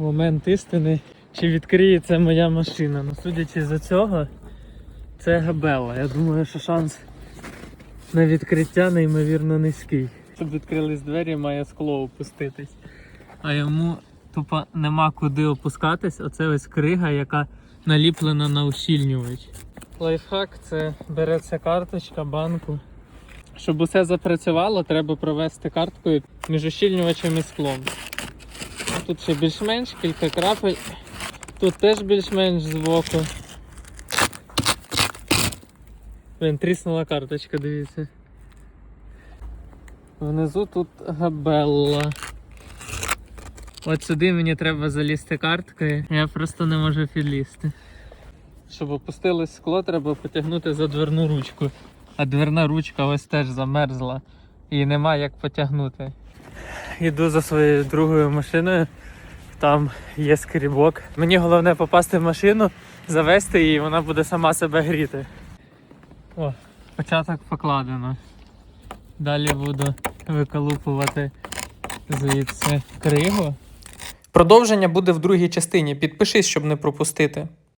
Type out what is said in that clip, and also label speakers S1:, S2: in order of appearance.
S1: момент істини, чи відкриється моя машина. Ну, судячи з цього, це габела. Я думаю, що шанс на відкриття неймовірно низький. Щоб відкрились двері, має скло опуститись. А йому тупо нема куди опускатись. Оце ось крига, яка наліплена на ущільнювач. Лайфхак це береться карточка банку. Щоб усе запрацювало, треба провести карткою між ущільнювачем і склом. Тут ще більш-менш кілька крапель. Тут теж більш-менш збоку. Блін, тріснула карточка, дивіться. Внизу тут габелла. От сюди мені треба залізти карткою, я просто не можу підлізти. Щоб опустилось скло, треба потягнути за дверну ручку. А дверна ручка ось теж замерзла і нема як потягнути. Йду за своєю другою машиною, там є скрібок. Мені головне попасти в машину, завести її, і вона буде сама себе гріти. О, початок покладено. Далі буду виколупувати звідси кригу.
S2: Продовження буде в другій частині. Підпишись, щоб не пропустити.